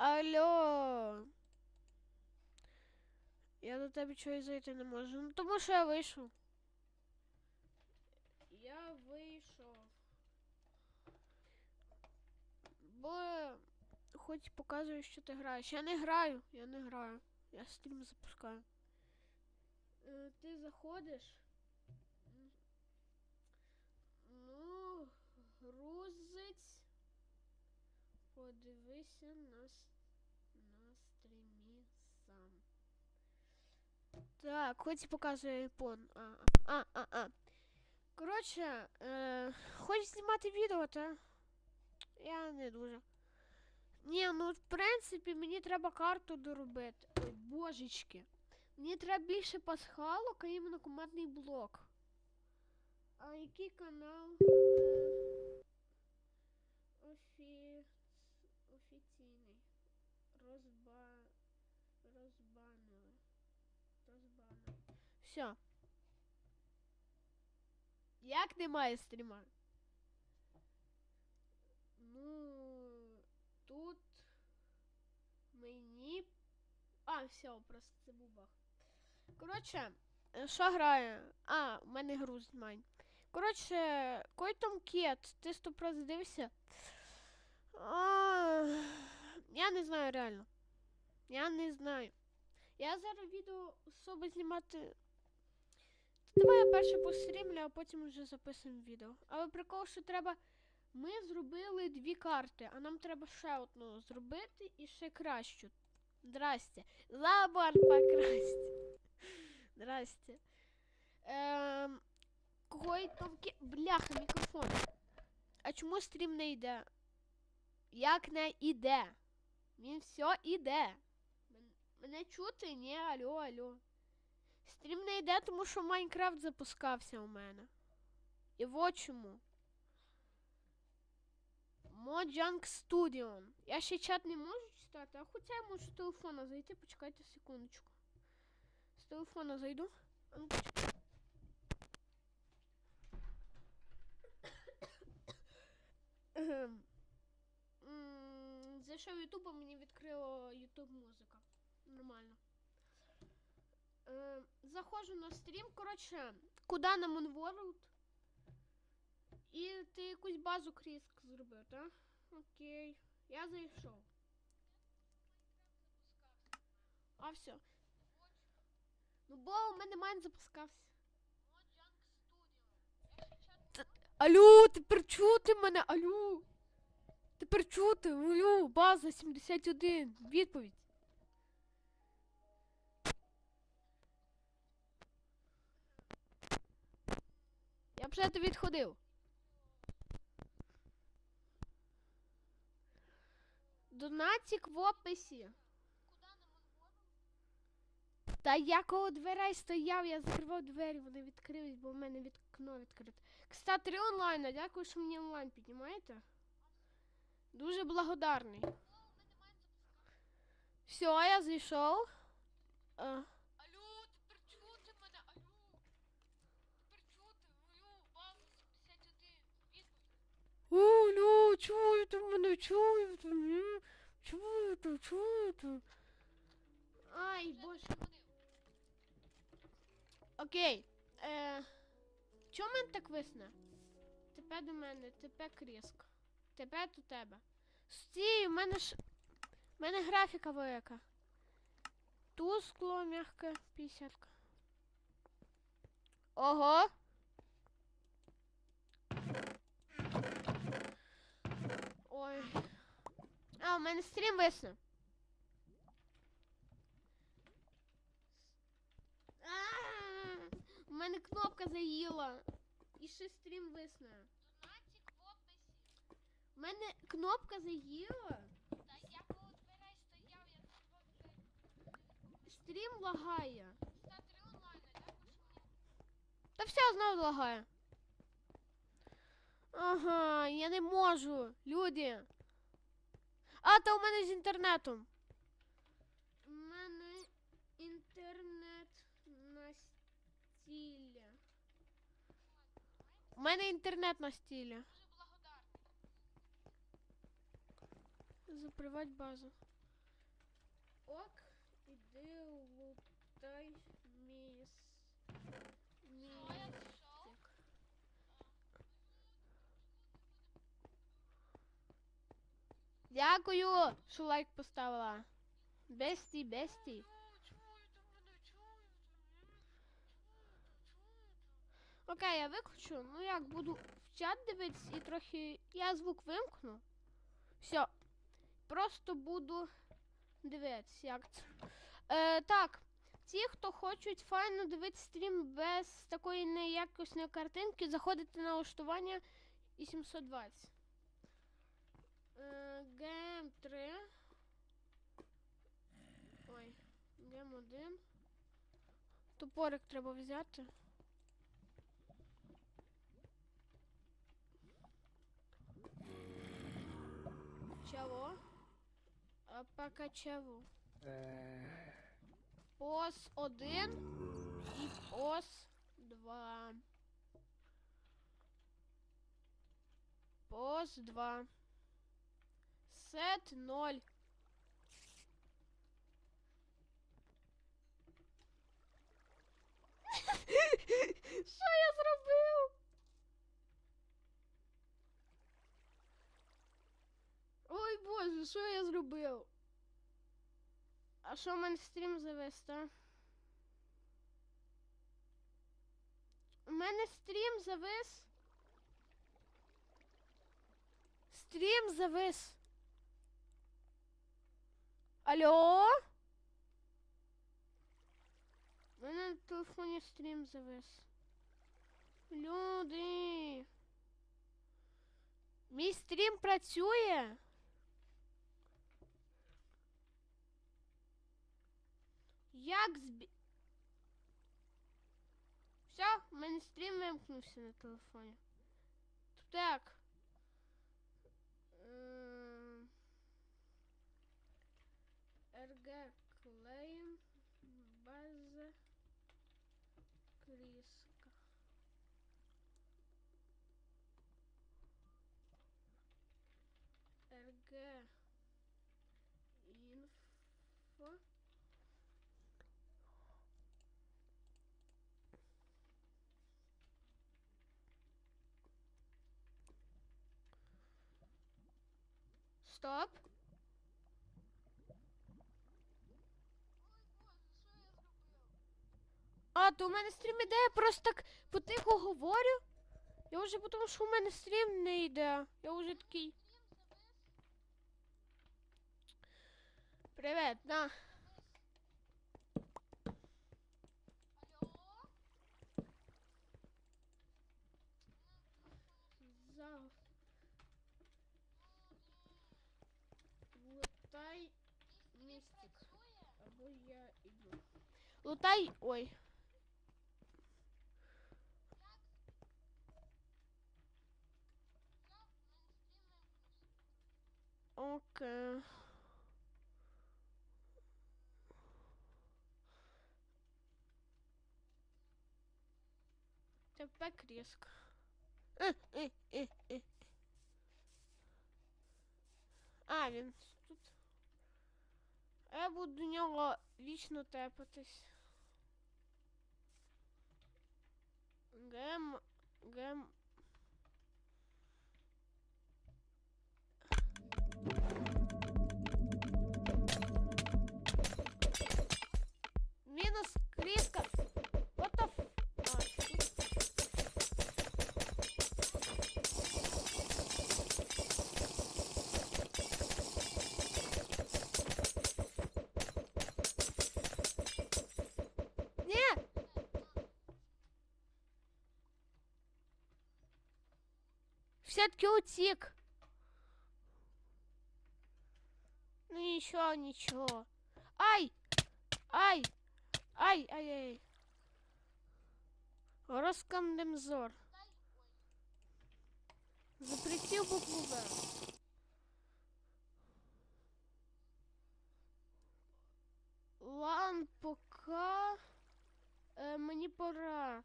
Алло. Я до тебе чогось зайти не можу. Ну тому що я вийшов. Я вийшов. Бо хоч показує, що ти граєш. Я не граю, я не граю. Я стрім запускаю. Е, ти заходиш. Подивися на, с- на стрімі сам. Так, хоч і показує iPhone. А, а, а, а. Коротше, е, хочеш знімати відео, та? Я не дуже. Ні, ну в принципі мені треба карту доробити. Ой, божечки. Мені треба більше пасхалок, а іменно командний блок. А який канал? Розба... Розбанили. Розбанили. Все. Як немає стріма? Ну, тут мені. А, все, просто це був баг. Коротше, е, що грає? А, у мене груз майн. Коротше, кой там кет? Ти сто раз дивишся? А, я не знаю реально. Я не знаю. Я зараз відео особо знімати. Давай я перше пострімлю, а потім вже записуємо відео. Але прикол, що треба. Ми зробили дві карти, а нам треба ще одну зробити і ще кращу. Здрасте. Забор покрасьте. Здрасте. Ем, там ке... Бляха, мікрофон. А чому стрім не йде? Як не іде? Він все іде. Мене чути? Ні, алло, алло. Стрім не йде, тому що Майнкрафт запускався у мене. І вот чому. Mojang Studio. Я ще чат не можу читати, а хоча я можу з телефона зайти, почекайте секундочку. З телефона зайду. Ну. Зайшов в Ютуб, а мені відкрило Ютуб музика. Нормально. Е, заходжу на стрім, коротше, куди на Moonworld. І ти якусь базу кріск зробив, так? Окей. Я зайшов. А все. Ну бо у мене майн запускався. Т- Алло, тепер чути мене, алло. Тепер чути, алло, база 71. Відповідь. Я б вже то відходив. Донатик в описі. Та я коло дверей стояв, я закривав двері, вони відкрились, бо в мене вікно відкрите. Кстати, онлайна, дякую, що мені онлайн піднімаєте. Дуже благодарний. Все, я зайшов. А, Алло, тепер чути мене, алло. Тепер чути, алло, база 71. Відповідь. О, ну, чуєте мене, чуєте, м, чуєте, чуєте. Ай, боже. Окей. Е, чому мене так висне? Тепер до мене, тепер кріск. Тепер до тебе. Стій, у мене ж. У мене графіка велика. Тускло, м'яке, 50. Ого. Ой. А, у мене стрім висне. А, У мене кнопка заїла. І ще стрім висне. У мене кнопка заїла. Та я коло дверей стояв, я. Стрім лагає. Та три онлайна, дякую, мені Та все знову лагає. Ага, я не можу. Люди. А, та у мене з інтернетом. У мене інтернет на стілі. У мене інтернет на стілі. Благодарний. Базу. ок, іди лутай міс. Містик. Дякую, що лайк поставила. Бесті, бесті. Окей, я виключу. Ну як буду в чат дивитись і трохи. Я звук вимкну. Все. Просто буду дивитись, як це. Е, так. Ті, хто хочуть файно дивитися стрім без такої неякісної картинки, заходите на налаштування і 720. Е, гем 3. Ой, гем 1. Топорик треба взяти. Чего? Пока чего? Пос 1 і пос 2. Пос 2. Сет 0. Що я зробив? Ой боже, що я зробив? А що в мене стрім завис, та? У мене стрім завис. Стрім завис. Алло? У мене на телефоні стрім завис. Люди. Мій стрім працює. Як збі... Все, у мене стрім вимкнувся на телефоні. Так. РГ клейм база кріска. РГ інфо. Стоп. А, то у мене стрім іде, я просто так потихо говорю. Я вже тому, що у мене стрім не йде. Я вже такий. Привіт, на. Алло? За. Лутай містик. Працює? Або я іду. Лутай. Ой. Все, в мене стрім вимкнувся. Окей. Тепер кріск. Е, е, е, е. А, він тут. А я буду до нього вічно тепатись. Гем. Гем. Все-таки утік. Ну нічого, нічого. Ай! Ай! Ай, ай, ай. Роскандемзор. Дай. Запретил букву В. Лан, пока е, мені пора.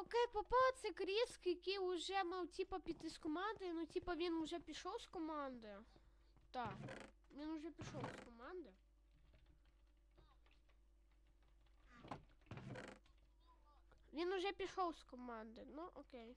Окей, попав це Кріск, який уже мав типа піти з команди, ну типа він вже пішов з команди. Так, він уже пішов з команди. Він уже пішов з команди, ну окей.